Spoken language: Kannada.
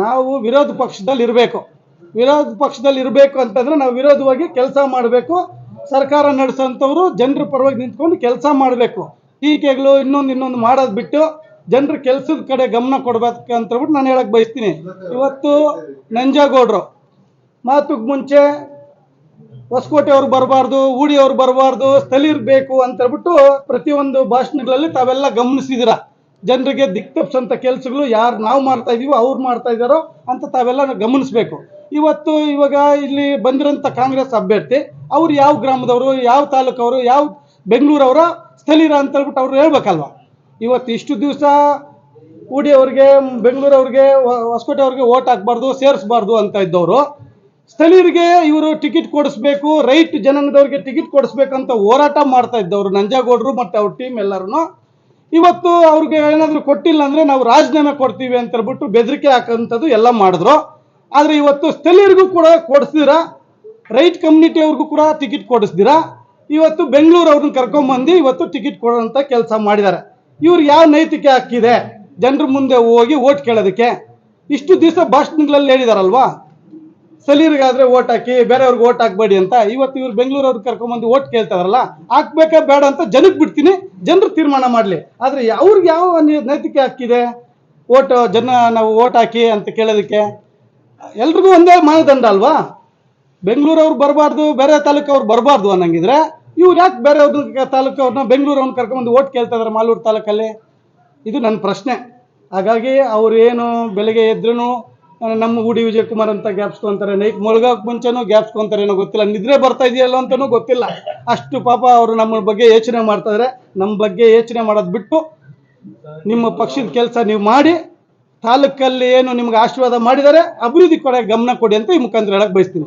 ನಾವು ವಿರೋಧ ಪಕ್ಷದಲ್ಲಿ ಇರಬೇಕು ವಿರೋಧ ಪಕ್ಷದಲ್ಲಿ ಇರಬೇಕು ಅಂತಂದ್ರೆ ನಾವು ವಿರೋಧವಾಗಿ ಕೆಲಸ ಮಾಡಬೇಕು. ಸರ್ಕಾರ ನಡೆಸೋಂಥವ್ರು ಜನರ ಪರವಾಗಿ ನಿಂತ್ಕೊಂಡು ಕೆಲಸ ಮಾಡಬೇಕು. ಟೀಕೆಗಳು ಇನ್ನೊಂದು ಇನ್ನೊಂದು ಮಾಡೋದು ಬಿಟ್ಟು ಜನರ ಕೆಲಸದ ಕಡೆ ಗಮನ ಕೊಡಬೇಕು ಅಂತ ಹೇಳ್ಬಿಟ್ಟು ನಾನು ಹೇಳಕ್ ಬಯಸ್ತೀನಿ. ಇವತ್ತು ನಂಜೇಗೌಡರು ಮಾತುಗೆ ಮುಂಚೆ ಹೊಸಕೋಟೆ ಅವ್ರು ಬರಬಾರ್ದು, ಊಡಿ ಅವ್ರು ಬರಬಾರ್ದು, ಸ್ಥಳೀಯರು ಬೇಕು ಅಂತ ಹೇಳ್ಬಿಟ್ಟು ಪ್ರತಿಯೊಂದು ಭಾಷಣಗಳಲ್ಲಿ ತಾವೆಲ್ಲ ಗಮನಿಸಿದಿರ? ಜನರಿಗೆ ದಿಕ್ ತಪ್ಪಿಸಂತ ಕೆಲಸಗಳು ಯಾರು ನಾವು ಮಾಡ್ತಾ ಇದೀವೋ ಅವ್ರು ಮಾಡ್ತಾ ಇದ್ದಾರೋ ಅಂತ ತಾವೆಲ್ಲ ಗಮನಿಸ್ಬೇಕು. ಇವತ್ತು ಇವಾಗ ಇಲ್ಲಿ ಬಂದಿರೋಂಥ ಕಾಂಗ್ರೆಸ್ ಅಭ್ಯರ್ಥಿ, ಅವ್ರು ಯಾವ ಗ್ರಾಮದವರು, ಯಾವ ತಾಲೂಕವರು, ಯಾವ ಬೆಂಗಳೂರವರ ಸ್ಥಳೀಯರ ಅಂತ ಹೇಳ್ಬಿಟ್ಟು ಅವ್ರು ಹೇಳ್ಬೇಕಲ್ವ? ಇವತ್ತು ಇಷ್ಟು ದಿವಸ ಊಡಿ ಅವ್ರಿಗೆ ಬೆಂಗಳೂರವ್ರಿಗೆ ಹೊಸಕೋಟೆ ಅವ್ರಿಗೆ ಓಟ್ ಹಾಕ್ಬಾರ್ದು, ಸೇರಿಸ್ಬಾರ್ದು ಅಂತ ಇದ್ದವರು, ಸ್ಥಳೀಯರಿಗೆ ಇವರು ಟಿಕೆಟ್ ಕೊಡಿಸ್ಬೇಕು, ರೈಟ್ ಜನಾಂಗದವ್ರಿಗೆ ಟಿಕೆಟ್ ಕೊಡಿಸ್ಬೇಕಂತ ಹೋರಾಟ ಮಾಡ್ತಾ ಇದ್ದವರು ನಂಜಾಗೌಡರು ಮತ್ತು ಅವ್ರ ಟೀಮ್ ಎಲ್ಲರೂ ಇವತ್ತು ಅವ್ರಿಗೆ ಏನಾದರೂ ಕೊಟ್ಟಿಲ್ಲ ಅಂದರೆ ನಾವು ರಾಜೀನಾಮೆ ಕೊಡ್ತೀವಿ ಅಂತ ಹೇಳ್ಬಿಟ್ಟು ಬೆದರಿಕೆ ಹಾಕೋಂಥದ್ದು ಎಲ್ಲ ಮಾಡಿದ್ರು. ಆದರೆ ಇವತ್ತು ಸ್ಥಳೀಯರಿಗೂ ಕೂಡ ಕೊಡಿಸ್ದಿರಾ? ರೈಟ್ ಕಮ್ಯುನಿಟಿ ಅವ್ರಿಗೂ ಕೂಡ ಟಿಕೆಟ್ ಕೊಡಿಸ್ದಿರಾ? ಇವತ್ತು ಬೆಂಗಳೂರು ಅವ್ರನ್ನ ಕರ್ಕೊಂಬಂದು ಇವತ್ತು ಟಿಕೆಟ್ ಕೊಡೋಂಥ ಕೆಲಸ ಮಾಡಿದ್ದಾರೆ. ಇವ್ರು ಯಾವ ನೈತಿಕೆ ಹಾಕಿದೆ ಜನರ ಮುಂದೆ ಹೋಗಿ ಓಟ್ ಕೇಳೋದಕ್ಕೆ? ಇಷ್ಟು ದಿವಸ ಭಾಷಣಗಳಲ್ಲಿ ಹೇಳಿದಾರಲ್ವಾ? ಸ್ಥಳೀಯರಿಗಾದ್ರೆ ಓಟ್ ಹಾಕಿ, ಬೇರೆಯವ್ರಿಗೆ ಓಟ್ ಹಾಕ್ಬೇಡಿ ಅಂತ ಇವತ್ತು ಇವ್ರು ಬೆಂಗಳೂರು ಅವ್ರಿಗೆ ಕರ್ಕೊಂಬಂದು ಓಟ್ ಕೇಳ್ತಾರಲ್ಲ, ಹಾಕ್ಬೇಕಾ ಬೇಡ ಅಂತ ಜನಕ್ಕೆ ಬಿಡ್ತೀನಿ, ಜನರು ತೀರ್ಮಾನ ಮಾಡಲಿ. ಆದರೆ ಅವ್ರಿಗೆ ಯಾವ ನೈತಿಕ ಹಾಕಿದೆ ಓಟ್ ಜನ ನಾವು ಓಟ್ ಹಾಕಿ ಅಂತ ಕೇಳೋದಕ್ಕೆ? ಎಲ್ರಿಗೂ ಒಂದೇ ಮಾನದಂಡ ಅಲ್ವಾ? ಬೆಂಗಳೂರು ಅವ್ರು ಬರಬಾರ್ದು, ಬೇರೆ ತಾಲೂಕು ಅವ್ರು ಬರಬಾರ್ದು ಅನ್ನಂಗಿದ್ರೆ ಇವ್ರು ಯಾಕೆ ಬೇರೆ ಅವ್ರ ತಾಲೂಕು ಅವ್ರನ್ನ ಬೆಂಗಳೂರು ಅವ್ರನ್ನ ಕರ್ಕೊಂಬಂದು ಓಟ್ ಕೇಳ್ತಾ ಇದಾರೆ ಮಾಲೂರು ತಾಲೂಕಲ್ಲಿ? ಇದು ನನ್ನ ಪ್ರಶ್ನೆ. ಹಾಗಾಗಿ ಅವ್ರು ಏನು ಬೆಳಗ್ಗೆ ಎದ್ರೂ ನಮ್ಮ ಉಡಿ ವಿಜಯಕುಮಾರ್ ಅಂತ ಗ್ಯಾಪ್ಸ್ಕೊಂತಾರೆ ನೈಟ್ ಮುಳುಗೋಕೆ ಮುಂಚೆನೂ ಗ್ಯಾಪ್ಸ್ಕೊಂತಾರೆ ಏನೋ ಗೊತ್ತಿಲ್ಲ. ನಿದ್ರೆ ಬರ್ತಾ ಇದೆಯಲ್ಲ ಅಂತಾನು ಗೊತ್ತಿಲ್ಲ. ಅಷ್ಟು ಪಾಪ ಅವರು ನಮ್ಮ ಬಗ್ಗೆ ಯೋಚನೆ ಮಾಡ್ತಾ ನಮ್ಮ ಬಗ್ಗೆ ಯೋಚನೆ ಮಾಡೋದು ಬಿಟ್ಟು ನಿಮ್ಮ ಪಕ್ಷದ ಕೆಲಸ ನೀವು ಮಾಡಿ, ತಾಲೂಕಲ್ಲಿ ಏನು ನಿಮ್ಗೆ ಆಶೀರ್ವಾದ ಮಾಡಿದರೆ, ಅಭಿವೃದ್ಧಿ ಕಡೆ ಗಮನ ಕೊಡಿ ಅಂತ ಈ ಮುಖಾಂತರ ಹೇಳಕ್ ಬಯಸ್ತೀನಿ.